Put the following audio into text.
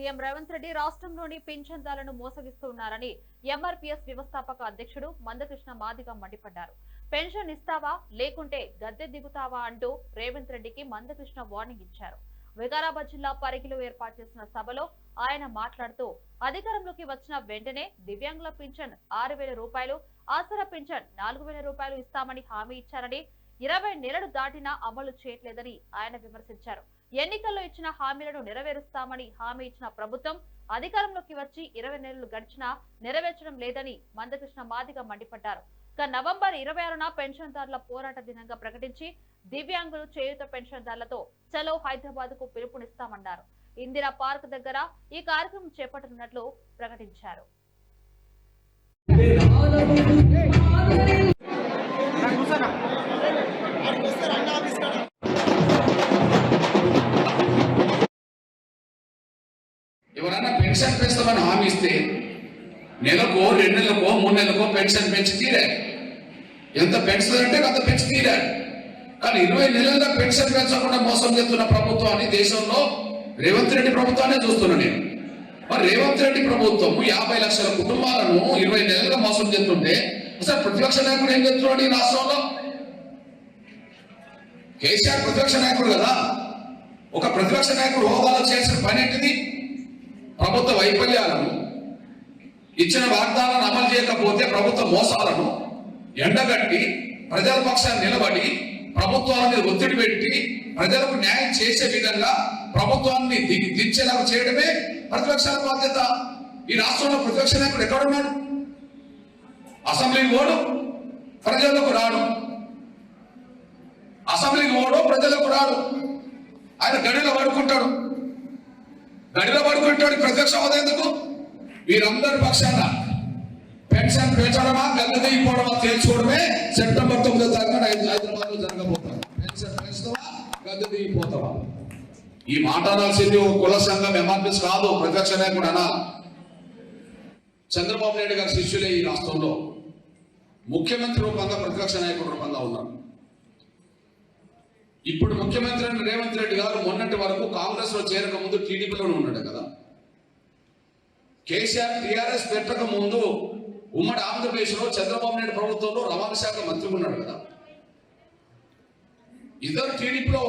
CM Revanth Reddy రాష్ట్రంలోని పింఛన్దాలను మోసగిస్తున్నారని MRPS వ్యవస్థాపక అధ్యక్షుడు మందకృష్ణ మాదిగ మండిపడ్డారు. పెన్షన్ ఇస్తావా? లేకుంటే గద్దె దిగుతావా అంటూ రేవంత్ రెడ్డికి మందకృష్ణ వార్నింగ్ ఇచ్చారు. వికారాబాద్ జిల్లా పరిగిలో ఏర్పాటు చేసిన సభలో ఆయన మాట్లాడుతూ అధికారంలోకి వచ్చిన వెంటనే దివ్యాంగుల పింఛన్ ఆరు రూపాయలు ఆసరా పింఛన్ నాలుగు రూపాయలు ఇస్తామని హామీ ఇచ్చారని ఇరవై నెలలు దాటినా అమలు చేయట్లేదని ఆయన విమర్శించారు. ఎన్నికల్లో ఇచ్చిన హామీలను నెరవేరుస్తామని హామీ ఇచ్చిన ప్రభుత్వం అధికారంలోకి వచ్చి ఇరవై నెలలు గడిచినా నెరవేర్చడం లేదని మందకృష్ణ మాదిగ మండిపడ్డారు. ఇక నవంబర్ ఇరవై ఆరున పెన్షన్దారుల పోరాట దినంగా ప్రకటించి దివ్యాంగులు చేయుత పెన్షన్దారులతో చలో హైదరాబాద్కు పిలుపునిస్తామన్నారు. ఇందిరా పార్క్ దగ్గర ఈ కార్యక్రమం చేపట్టనున్నట్లు ప్రకటించారు. ఎవరైనా పెన్షన్ పెంచుతామని హామీ ఇస్తే నెలకో రెండు నెలలకో మూడు నెలలకో పెన్షన్ పెంచి తీరాలి ఎంత పెంచుతుందంటే అంత పెంచి తీరాలి కానీ ఇరవై నెలలుగా పెన్షన్ పెంచకుండా మోసం చేస్తున్న ప్రభుత్వాన్ని దేశంలో రేవంత్ రెడ్డి ప్రభుత్వాన్ని చూస్తున్నా నేను. మరి రేవంత్ రెడ్డి ప్రభుత్వం యాభై లక్షల కుటుంబాలను ఇరవై నెలలుగా మోసం చేస్తుంటే అసలు ప్రతిపక్ష నాయకుడు ఏం చేస్తున్నాడు ఈ రాష్ట్రంలో? కేసీఆర్ ప్రతిపక్ష నాయకుడు కదా. ఒక ప్రతిపక్ష నాయకుడు హోదాలో చేసిన పని ఏంటిది? ప్రభుత్వ వైఫల్యాలను ఇచ్చిన వాగ్దానాలను అమలు చేయకపోతే ప్రభుత్వ మోసాలను ఎండగట్టి ప్రజల పక్షాన్ని నిలబడి ప్రభుత్వాన్ని ఒత్తిడి పెట్టి ప్రజలకు న్యాయం చేసే విధంగా ప్రభుత్వాన్ని ది- దించేలాగా చేయడమే ప్రతిపక్షాల బాధ్యత. ఈ రాష్ట్రంలో ప్రతిపక్ష నాయకుడు ఎక్కడున్నాడు? అసెంబ్లీకి ఓడు ప్రజలకు రాడు. అసెంబ్లీకి ఓడు ప్రజలకు రాడు. ఆయన గడిలో పడుకుంటాడు. గడిలో పడుకుంటాడు ప్రత్యక్ష హోదా ఎందుకు? వీరందరి పక్షాన పెన్షన్ పెంచడమా గల్ల దిగిపోవడమా తేల్చుకోవడమే సెప్టెంబర్ తొమ్మిదో తారీఖున హైదరాబాద్లో జరగబోతాం పెన్షన్ పెంచుతావా గంగ దిగిపోతావా ఈ మాట అనాల్సింది ఒక కుల సంఘం ఎంఆర్పీస్ కాదు ప్రతిపక్ష నాయకుడు అనా. చంద్రబాబు నాయుడు గారి శిష్యులే ఈ రాష్ట్రంలో. ముఖ్యమంత్రి రూపంగా ప్రతిపక్ష నాయకుడు రూపంగా ఉన్నారు. ఇప్పుడు ముఖ్యమంత్రి రేవంత్ రెడ్డి గారు మొన్నటి వరకు కాంగ్రెస్లో చేరక ముందు టీడీపీలోనే ఉన్నాడు కదా. కేసీఆర్ టీఆర్ఎస్ పెట్టక ముందు ఉమ్మడి ఆంధ్రప్రదేశ్లో చంద్రబాబు నాయుడు ప్రభుత్వంలో రవాణా శాఖ మంత్రి ఉన్నాడు కదా. ఇద్దరు టీడీపీలో